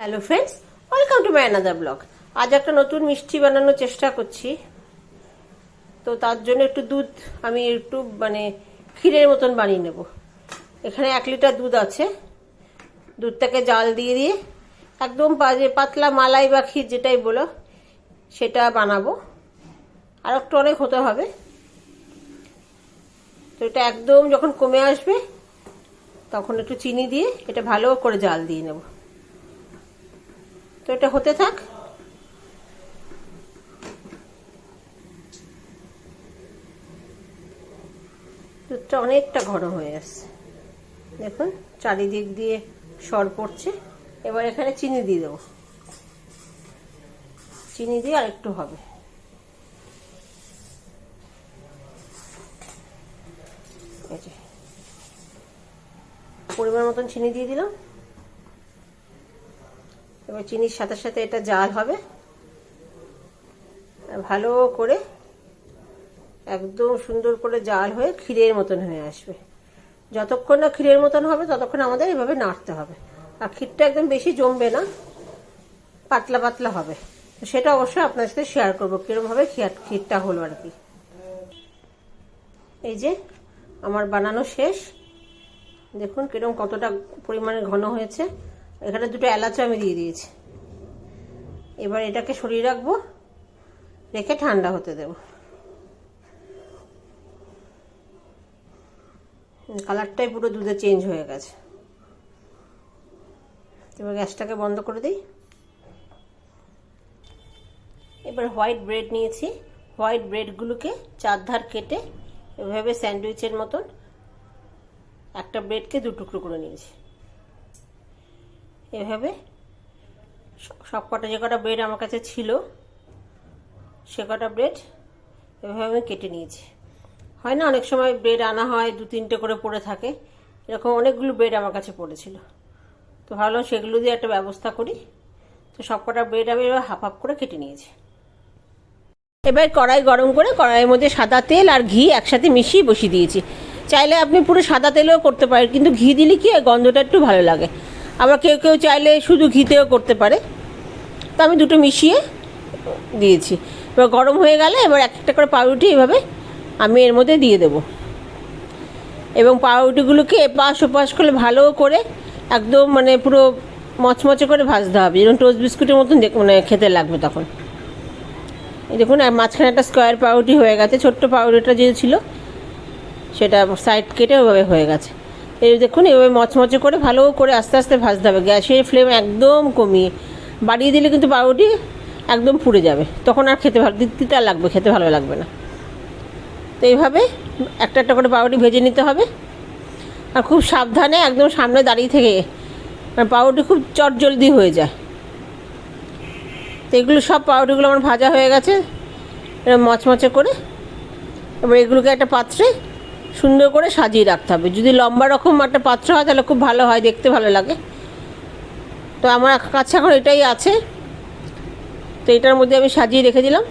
Hello friends welcome to my another blog আজ একটা নতুন মিষ্টি বানানোর চেষ্টা করছি। তো তার জন্য একটু দুধ আমি একটু মানে ক্ষীরের মতন বানিয়ে নেব। এখানে এক লিটার দুধ আছে। দুধটাকে জাল দিয়ে দিয়ে একদম পাতলা মালাই বা ক্ষীর যেটাই বলো, সেটা বানাবো। আর একটু অনেক হতে হবে। তো এটা একদম যখন কমে আসবে, তখন একটু চিনি দিয়ে এটা ভালো করে জাল দিয়ে নেব। তো এটা হতে থাক। দুধটা অনেকটা ঘন হয়ে আসছে দেখুন, চারিদিক দিয়ে সর পড়ছে। এবার এখানে চিনি দিয়ে দেবো। চিনি দিয়ে আরেকটু হবে। পরিমাণ মতন চিনি দিয়ে দিলাম। এবার চিনির সাথে সাথে এটা জাল হবে। ভালো করে একদম সুন্দর করে জাল হয়ে ক্ষীরের মতন হয়ে আসবে। যতক্ষণ না ক্ষীরের মতন হবে, ততক্ষণ আমাদের এভাবে নাড়তে হবে। আর ক্ষীরটা একদম বেশি জমবে না, পাতলা পাতলা হবে। সেটা অবশ্যই আপনার সাথে শেয়ার করব কিরমভাবে ক্ষীরটা হলো আর কি। এই যে আমার বানানো শেষ। দেখুন কিরম কতটা পরিমাণে ঘন হয়েছে। এখানে দুটো এলাচও আমি দিয়ে দিয়েছি। এবার এটাকে সরিয়ে রাখব, রেখে ঠান্ডা হতে দেব। কালারটাই পুরো দুধে চেঞ্জ হয়ে গেছে। এবার গ্যাসটাকে বন্ধ করে দিই। এবার হোয়াইট ব্রেড নিয়েছি। হোয়াইট ব্রেডগুলোকে চার ধার কেটে এভাবে স্যান্ডউইচের মতন একটা ব্রেডকে দু টুকরো করে নিয়েছি। এভাবে। সব কটা যে কটা ব্রেড আমার কাছে ছিল, সে কটা ব্রেড এভাবে আমি কেটে নিয়েছি। হয় না, অনেক সময় ব্রেড আনা হয়, দু তিনটে করে পড়ে থাকে, এরকম অনেকগুলো ব্রেড আমার কাছে পড়েছিল। তো ভাবলাম সেগুলো দিয়ে একটা ব্যবস্থা করি। তো সব কটা ব্রেড আমি এবার হাফ হাফ করে কেটে নিয়েছি। এবার কড়াই গরম করে কড়াইয়ের মধ্যে সাদা তেল আর ঘি একসাথে মিশিয়ে বসিয়ে দিয়েছি। চাইলে আপনি পুরো সাদা তেলেও করতে পারেন, কিন্তু ঘি দিলে কি গন্ধটা একটু ভালো লাগে। আবার কেউ কেউ চাইলে শুধু ঘিতেও করতে পারে। তো আমি দুটো মিশিয়ে দিয়েছি। এবার গরম হয়ে গেলে এবার এক একটা করে পাউরুটি এভাবে আমি এর মধ্যে দিয়ে দেব। এবং পাউরুটিগুলোকে এপাশ ওপাশ করে ভালো করে একদম মানে পুরো মচমচে করে ভাজতে হবে। যেরকম টোস্ট বিস্কুটের মতন মানে খেতে লাগবে তখন। দেখুন, আর মাঝখানে একটা স্কোয়ার পাউরুটি হয়ে গেছে। ছোট্ট পাউরুটিটা যে ছিল, সেটা সাইড কেটে ওভাবে হয়ে গেছে। এই দেখুন, এভাবে মচমচে করে ভালো করে আস্তে আস্তে ভাজতে হবে। গ্যাসের ফ্লেম একদম কমিয়ে বাড়িয়ে দিলে কিন্তু পাউরুটি একদম পুড়ে যাবে। তখন আর খেতে ভালো, দিতে লাগবে, খেতে ভালো লাগবে না। তো এইভাবে একটা একটা করে পাউরুটি ভেজে নিতে হবে। আর খুব সাবধানে একদম সামনে দাঁড়িয়ে থেকে মানে পাউরুটি খুব চটজলদি হয়ে যায়। তো এগুলো সব পাউরুটিগুলো আমার ভাজা হয়ে গেছে। এরকম মচমচে করে, এবার এগুলোকে একটা পাত্রে সুন্দর করে সাজিয়ে রাখতে হবে। যদি লম্বা রকম একটা পাত্র হয়, তাহলে খুব ভালো হয়, দেখতে ভালো লাগে। তো আমার কাছে এখন এটাই আছে। তো এটার মধ্যে আমি সাজিয়ে রেখে দিলাম।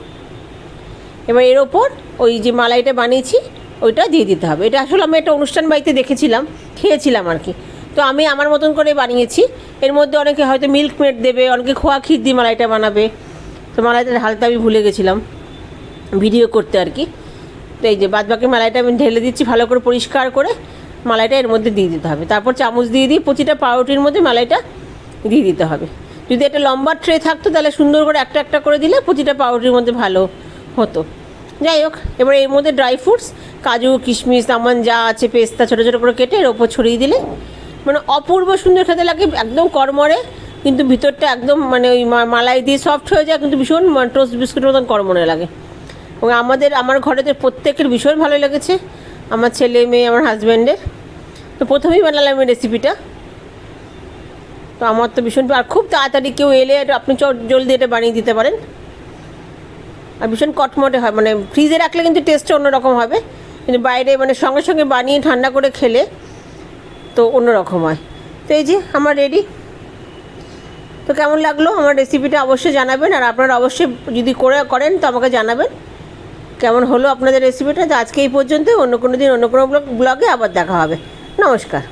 এবার এর ওপর ওই যে মালাইটা বানিয়েছি, ওইটা দিয়ে দিতে হবে। এটা আসলে আমি একটা অনুষ্ঠান বাড়িতে দেখেছিলাম, খেয়েছিলাম আর কি। তো আমি আমার মতন করে বানিয়েছি। এর মধ্যে অনেকে হয়তো মিল্ক মেড দেবে, অনেকে খোয়া ক্ষীর দিয়ে মালাইটা বানাবে। তো মালাইটা ঢালতে আমি ভুলে গেছিলাম, ভিডিও করতে আর কি। তো এই যে বাদ বাকি মালাইটা আমি ঢেলে দিচ্ছি ভালো করে পরিষ্কার করে, মালাইটা এর মধ্যে দিয়ে দিতে হবে। তারপর চামচ দিয়ে দিই প্রতিটা পাউরুটির মধ্যে মালাইটা দিয়ে দিতে হবে। যদি একটা লম্বা ট্রে থাকতো তাহলে সুন্দর করে একটা একটা করে দিলে প্রতিটা পাউরুটির মধ্যে ভালো হতো। যাই হোক, এবার এর মধ্যে ড্রাই ফ্রুটস, কাজু, কিশমিশ আমন যা আছে, পেস্তা ছোটো ছোটো করে কেটে এর ওপর ছড়িয়ে দিলে মানে অপূর্ব সুন্দর খেতে লাগে, একদম কড়মড়ে, কিন্তু ভিতরটা একদম মানে ওই মালাই দিয়ে সফট হয়ে যায়, কিন্তু ভীষণ টোস্ট বিস্কুটের মতন কড়মড়ে লাগে। এবং আমাদের, আমার ঘরেতে প্রত্যেকের ভীষণ ভালো লেগেছে। আমার ছেলে, মেয়ে, আমার হাজব্যান্ডের তো প্রথমেই বানালাম এই রেসিপিটা তো আমার তো ভীষণ, আর খুব তাড়াতাড়ি কেউ এলে আপনি জলদি এটা বানিয়ে দিতে পারেন। আর ভীষণ কটমটে হয় মানে ফ্রিজে রাখলে কিন্তু টেস্টটা অন্যরকম হবে। কিন্তু বাইরে মানে সঙ্গে সঙ্গে বানিয়ে ঠান্ডা করে খেলে তো অন্যরকম হয়। তো এই যে, আমার রেডি তো কেমন লাগল? আমার রেসিপিটা অবশ্যই জানাবেন, আর আপনারা অবশ্যই যদি করে, করেন তো আমাকে জানাবেন। কেমন হলো আপনাদের রেসিপিটা তো আজকে এই পর্যন্ত অন্য কোনো দিন, অন্য কোনো ব্লগে আবার দেখা হবে। নমস্কার।